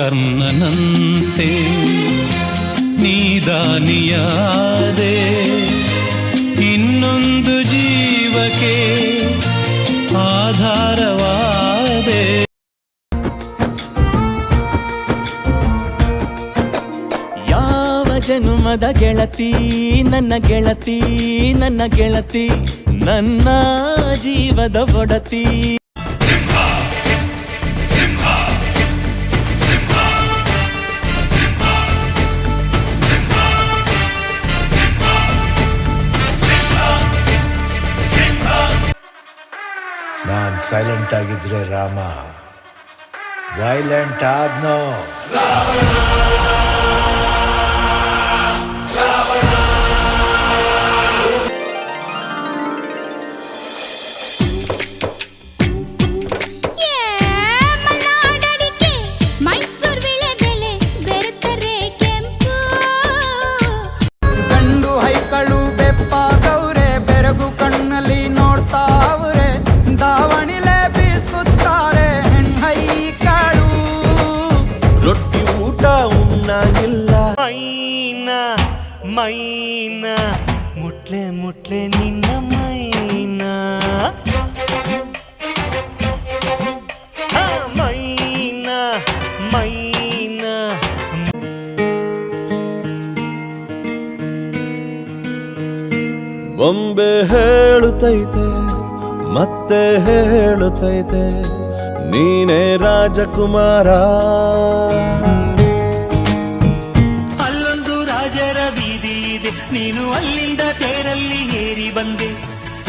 ಕರ್ಣನಂತೆ ನೀದಾನಿಯಾದೆ ಇನ್ನೊಂದು ಜೀವಕ್ಕೆ ಆಧಾರವಾದೆ. ಯಾವ ಜನುಮದ ಗೆಳತಿ, ನನ್ನ ಗೆಳತಿ ನನ್ನ ಗೆಳತಿ, ನನ್ನ ಜೀವದ ಒಡತಿ. ಸೈಲೆಂಟ್ ಆಗಿದ್ರೆ ರಾಮ. ವೈಲೆಂಟ್ ಆದ್ನೋ. ಮೈನ ಮುಟ್ಲೆ ಮುಟ್ಲೆ ನಿನ್ನ ಮೈನ ಹಾ, ಮೈನ ಮೈನ ಬೊಂಬೆ ಹೇಳುತ್ತೈತೆ ಮತ್ತೆ ಹೇಳುತ್ತೈತೆ ನೀನೇ ರಾಜಕುಮಾರ ಬೀದಿ ನೀನು ಅಲ್ಲಿಂದ ತೇರಲ್ಲಿ ಏರಿ ಬಂದೆ.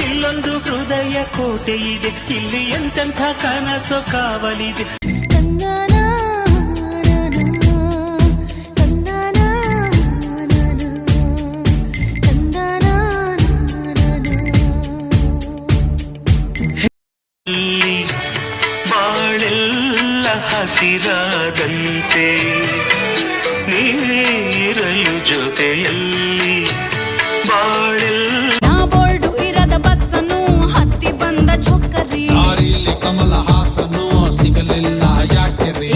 ಇಲ್ಲೊಂದು ಹೃದಯ ಕೋಟೆ ಇದೆ ಇಲ್ಲಿ ಎಂತೆಂಥ ಕನಸು ಕಾವಲಿದೆ. ಬಾಳೆಲ್ಲ ಹಸಿರಾದಂತೆ ನೀರಲು ಜೊತೆಯಲ್ಲಿ ಬಾಳೆಲ್ಲ ನಾ ಬೋರ್ಡು ಇರದ ಬಸ್ಸನ್ನು ಹತ್ತಿ ಬಂದ ಚೊಕ್ಕರಿ ದಾರಿಲಿ ಕಮಲ ಹಾಸನು ಸಿಗಲಿಲ್ಲ ಯಾಕೆ ರೀ?